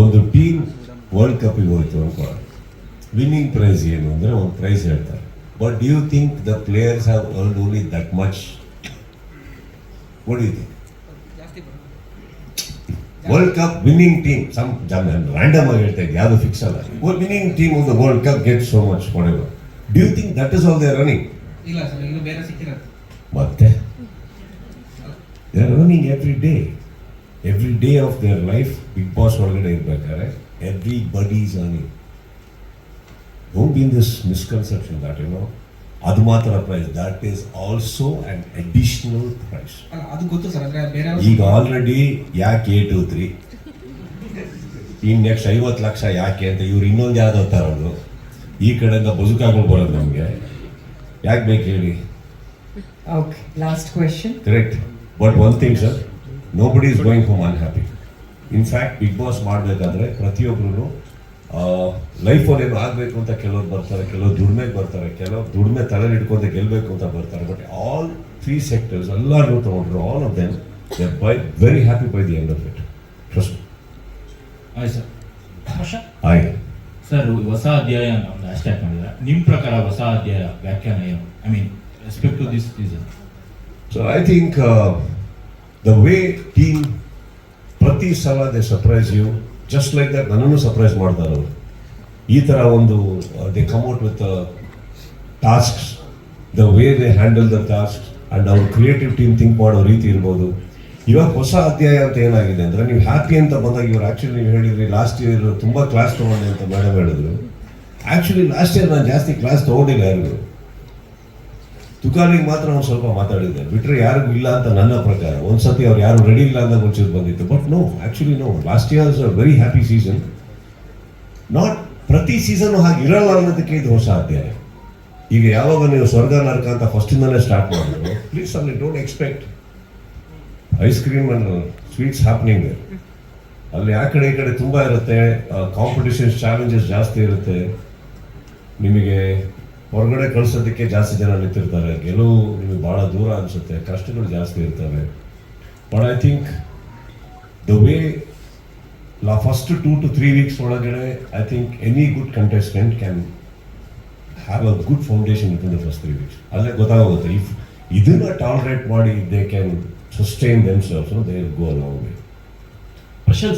ಒಂದು team world ಕಪ್ಪಿಗೆ ಹೋಯ್ತು ಅನ್ಕೊಳ್ಳೋಣ winning price ಏನು ಅಂದರೆ ಒಂದು ಪ್ರೈಸ್ ಹೇಳ್ತಾರೆ. But you think the players have earn only that much think world cup winning team some random ಆಗಿ ಹೇಳ್ತಾ ಇದ್ದೆ ಯಾವುದು ಫಿಕ್ಸ್ ಅಲ್ಲ. Winning team the world cup get so much what do you think that is all they running ಮತ್ತೆ? They running every day every day of their life Bigg Boss ಒಳಗಡೆ ಇರಬೇಕಾದ್ರೆ everybody is earning don't be in this misconception that you know ಅದು ಮಾತ್ರ prize that is also an additional prize ಅದು ಗೊತ್ತು sir ಅಂದ್ರೆ ಬೇರೆ ಈಗ ಆಲ್ರೆಡಿ ಯಾಕೆ ಏ ಟು ತ್ರೀ ಇನ್ ನೆಕ್ಸ್ಟ್ ಐವತ್ತು ಲಕ್ಷ ಯಾಕೆ ಅಂತ ಇವ್ರು ಇನ್ನೊಂದು ಯಾವುದೋ ತರೋದು ಈ ಕಡೆಯಿಂದ ಬದುಕಾಗಲು ಬರೋದು ನಮಗೆ. ಯಾಕೆ ಬೇಕು ಹೇಳಿ? Okay last question correct but one thing sir nobody is going home unhappy in fact Bigg Boss ಮಾಡಬೇಕಾದ್ರೆ ಪ್ರತಿಯೊಬ್ಬರು ಲೈಫಲ್ಲಿ ಏನು ಆಗಬೇಕು ಅಂತ ಕೆಲವರು ಬರ್ತಾರೆ ಕೆಲವರು ದುಡಿಮೆಗೆ ಬರ್ತಾರೆ ಕೆಲವರು ದುಡಿಮೆ ತಲೆ ಹಿಡ್ಕೊಂತ ಗೆಲ್ಲಬೇಕು ಅಂತ ಬರ್ತಾರೆ ಬಟ್ ಆಲ್ ತ್ರೀ ಸೆಕ್ಟರ್ಸ್ ಎಲ್ಲರೂ ತೊಗೊಂಡ್ರು all of them they by very happy by the end of it trust ಆಯ್ತು ಸರ್ ಆಯ್ ಸರ್ ಹೊಸ ಅಧ್ಯಾಯ ಒಂದು ಹ್ಯಾಶ್ಟ್ಯಾಗ್ ಮಾಡಿದ್ರೆ ನಿಮ್ಮ ಪ್ರಕಾರ ಹೊಸ ಅಧ್ಯಾಯ ವ್ಯಾಖ್ಯಾನ ಏನು? I mean respect to this season so I think the way team ಪ್ರತಿ ಸಲ they surprise you just like that ನನ್ನನ್ನು ಸರ್ಪ್ರೈಸ್ ಮಾಡ್ತಾರೆ ಅವರು. ಈ ಥರ ಒಂದು the they come out with tasks the way they handle the task and ಅವ್ರ creative team think ಮಾಡೋ ರೀತಿ ಇರ್ಬೋದು. ಇವಾಗ ಹೊಸ ಅಧ್ಯಾಯ ಅಂತ ಏನಾಗಿದೆ ಅಂದರೆ, ನೀವು ಹ್ಯಾಪಿ ಅಂತ ಬಂದಾಗ ಇವ್ರು ಆ್ಯಕ್ಚುಲಿ ನೀವು ಹೇಳಿದ್ರಿ ಲಾಸ್ಟ್ ಇಯರ್ ತುಂಬ ಕ್ಲಾಸ್ ತೊಗೊಂಡೆ ಅಂತ ಮೇಡಮ್ ಹೇಳಿದ್ರು. ಆ್ಯಕ್ಚುಲಿ ಲಾಸ್ಟ್ ಇಯರ್ ನಾನು ಜಾಸ್ತಿ ಕ್ಲಾಸ್ ತೊಗೊಂಡಿಲ್ಲ ಯಾರಿಗೂ. ತುಕಾಲಿಗೆ ಮಾತ್ರ ನಾವು ಸ್ವಲ್ಪ ಮಾತಾಡಿದ್ದೆ. ಬಿಟ್ರೆ ಯಾರಿಗೂ ಇಲ್ಲ ಅಂತ ನನ್ನ ಪ್ರಕಾರ. ಒಂದ್ಸತಿ ಅವ್ರು ಯಾರು ರೆಡಿ ಇಲ್ಲ ಅಂತ ಮುಂಚೆ ಬಂದಿತ್ತು. But no actually no last year a very happy season not ಪ್ರತಿ ಸೀಸನ್ ಹಾಗೆ ಇರಲ್ಲ ಅನ್ನೋದಕ್ಕೆ ಇದು ಹೊಸ ಅಧ್ಯಾಯ ಈಗ ಯಾವಾಗ ನೀವು ಸ್ವರ್ಗ ನರಕ ಅಂತ ಫಸ್ಟಿಂದಲೇ ಸ್ಟಾರ್ಟ್ ಮಾಡಿದ್ರು ಪ್ಲೀಸ್ ಅಲ್ಲಿ don't expect ice cream and sweets happening ಅಲ್ಲಿ ಆ ಕಡೆ ಈ ಕಡೆ ತುಂಬ ಇರುತ್ತೆ. ಕಾಂಪಿಟೇಷನ್ಸ್ ಚಾಲೆಂಜಸ್ ಜಾಸ್ತಿ ಇರುತ್ತೆ. ನಿಮಗೆ ಹೊರಗಡೆ ಕಳ್ಸೋದಕ್ಕೆ ಜಾಸ್ತಿ ಜನ ನಿಂತಿರ್ತಾರೆ. ಗೆಲುವು ನಿಮಗೆ ಭಾಳ ದೂರ ಅನಿಸುತ್ತೆ. ಕಷ್ಟಗಳು ಜಾಸ್ತಿ ಇರ್ತವೆ. But I think the way law first two to three weeks ಒಳಗಡೆ I think any good contestant can have a good foundation with the first three weeks ಅಲ್ಲೇ ಗೊತ್ತಾಗುತ್ತೆ ಇಫ್ ಇದನ್ನ ಟಾಲರೇಟ್ ಮಾಡಿ they can sustain themselves they go always special